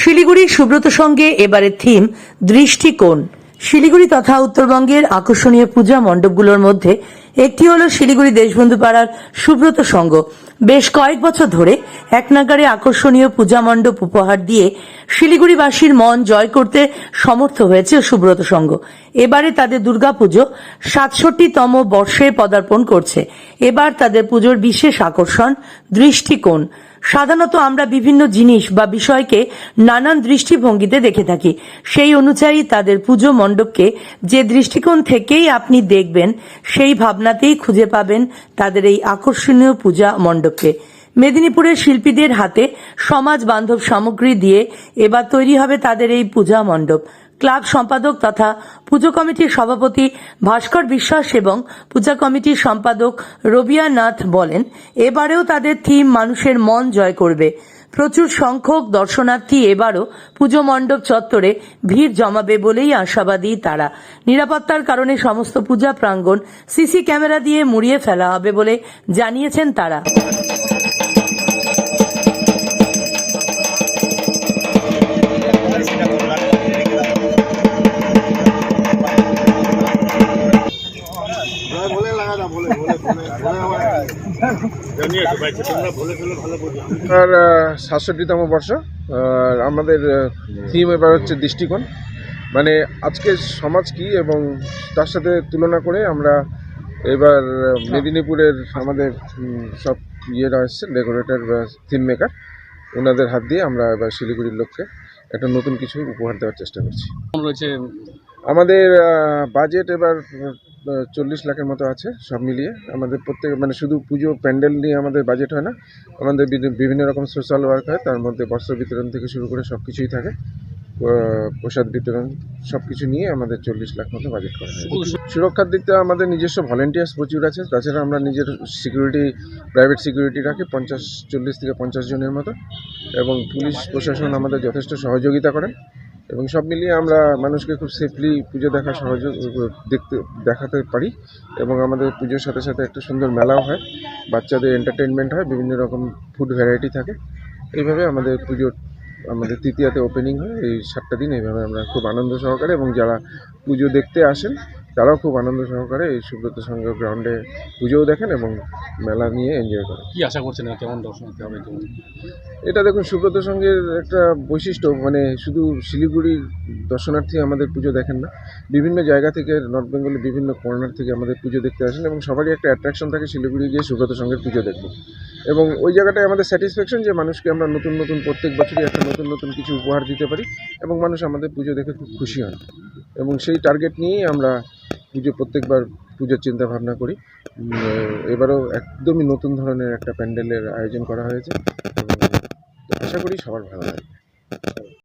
শিলিগুড়ির সুব্রত সঙ্গে এবারের থিম দৃষ্টিকোণ। শিলিগুড়ি তথা উত্তরবঙ্গের আকর্ষণীয় পূজা মণ্ডপগুলোর মধ্যে একটি হল শিলিগুড়ি দেশবন্ধু পাড়ার সুব্রত সংঘ বেশ কয়েক বছর ধরে এক নাগারে আকর্ষণীয় পূজা মণ্ডপ উপহার দিয়ে শিলিগুড়িবাসীর মন জয় করতে সমর্থ হয়েছে সুব্রত সংঘ এবারে তাদের দুর্গাপুজো সাতষট্টিতম বর্ষে পদার্পণ করছে। এবার তাদের পুজোর বিশেষ আকর্ষণ দৃষ্টিকোণ। সাধারণত আমরা বিভিন্ন জিনিস বা বিষয়কে নানান দৃষ্টিভঙ্গিতে দেখে থাকি। সেই অনুযায়ী তাদের পুজো মণ্ডপকে যে দৃষ্টিকোণ থেকেই আপনি দেখবেন, সেই ভাবনাতেই খুঁজে পাবেন তাদের এই আকর্ষণীয় পূজা মণ্ডপকে। মেদিনীপুরের শিল্পীদের হাতে সমাজ বান্ধব সামগ্রী দিয়ে এবার তৈরি হবে তাদের এই পূজা মণ্ডপ। ক্লাব সম্পাদক তথা পুজো কমিটির সভাপতি ভাস্কর বিশ্বাস এবং পূজা কমিটির সম্পাদক রবিয়া নাথ বলেন, এবারেও তাদের থিম মানুষের মন জয় করবে। প্রচুর সংখ্যক দর্শনার্থী এবারও পুজো মণ্ডপ চত্বরে ভিড় জমাবে বলেই আশাবাদী তারা। নিরাপত্তার কারণে সমস্ত পূজা প্রাঙ্গণ সিসি ক্যামেরা দিয়ে মুড়িয়ে ফেলা হবে বলে জানিয়েছেন তারা। আর সাতষট্টিতম বর্ষ। আর আমাদের থিম এবার হচ্ছে দৃষ্টিকোণ। মানে আজকে সমাজ কি এবং তার সাথে তুলনা করে আমরা এবার মেদিনীপুরের আমাদের সব ইয়েরা এসছে ডেকোরেটর বা থিম মেকার ওনাদের হাত দিয়ে আমরা এবার শিলিগুড়ির লোককে একটা নতুন কিছু উপহার দেওয়ার চেষ্টা করছি। রয়েছে আমাদের বাজেট এবার চল্লিশ লাখের মতো আছে সব মিলিয়ে। আমাদের প্রত্যেক মানে শুধু পুজো প্যান্ডেল নিয়ে আমাদের বাজেট হয় না। আমাদের বিভিন্ন রকম সোশ্যাল ওয়ার্ক হয় তার মধ্যে বস্ত্র বিতরণ থেকে শুরু করে সব কিছুই থাকে প্রসাদ বিতরণ সব কিছু নিয়ে আমাদের চল্লিশ লাখ মতো বাজেট করা হয় সুরক্ষার দিকটা আমাদের নিজস্ব ভলেন্টিয়ার্স প্রচুর আছে। তাছাড়া আমরা নিজের সিকিউরিটি প্রাইভেট সিকিউরিটি রাখি পঞ্চাশ চল্লিশ থেকে পঞ্চাশ জনের মতো। এবং পুলিশ প্রশাসন আমাদের যথেষ্ট সহযোগিতা করেন। এবং সব মিলিয়ে আমরা মানুষকে খুব সেফলি পুজো দেখা সহজ দেখতে দেখাতে পারি এবং আমাদের পুজোর সাথে সাথে একটা সুন্দর মেলাও হয়। বাচ্চাদের এন্টারটেনমেন্ট হয়, বিভিন্ন রকম ফুড ভ্যারাইটি থাকে। এইভাবে আমাদের পুজোর আমাদের তৃতীয়াতে ওপেনিং হয়। এই সাতটা দিন এইভাবে আমরা খুব আনন্দ সহকারে এবং যারা পুজো দেখতে আসেন তারাও খুব আনন্দ সহকারে এই সুব্রত সংঘ গ্রাউন্ডে পুজোও দেখেন এবং মেলা নিয়ে এনজয় করেন। কি আশা করছেন কেমন দর্শনার্থী হবে কেমন এটা দেখুন সুব্রত সঙ্গের একটা বৈশিষ্ট্য মানে শুধু শিলিগুড়ির দর্শনার্থী আমাদের পুজো দেখেন না বিভিন্ন জায়গা থেকে নর্থ বেঙ্গলের বিভিন্ন কর্নার থেকে আমাদের পুজো দেখতে আসেন এবং সবারই একটা অ্যাট্রাকশন থাকে শিলিগুড়ি গিয়ে সুব্রত সঙ্গের পুজো দেখব এবং ওই জায়গাটায় আমাদের স্যাটিসফ্যাকশন যে মানুষকে আমরা নতুন নতুন প্রত্যেক বছরই একটা নতুন নতুন কিছু উপহার দিতে পারি এবং মানুষ আমাদের পুজো দেখে খুব খুশি হন। এবং সেই টার্গেট নিয়েই আমরা পুজো প্রত্যেকবার পুজোর চিন্তা ভাবনা করি এবারও একদমই নতুন ধরনের একটা প্যান্ডেলের আয়োজন করা হয়েছে। আশা করি সবার ভালো লাগবে।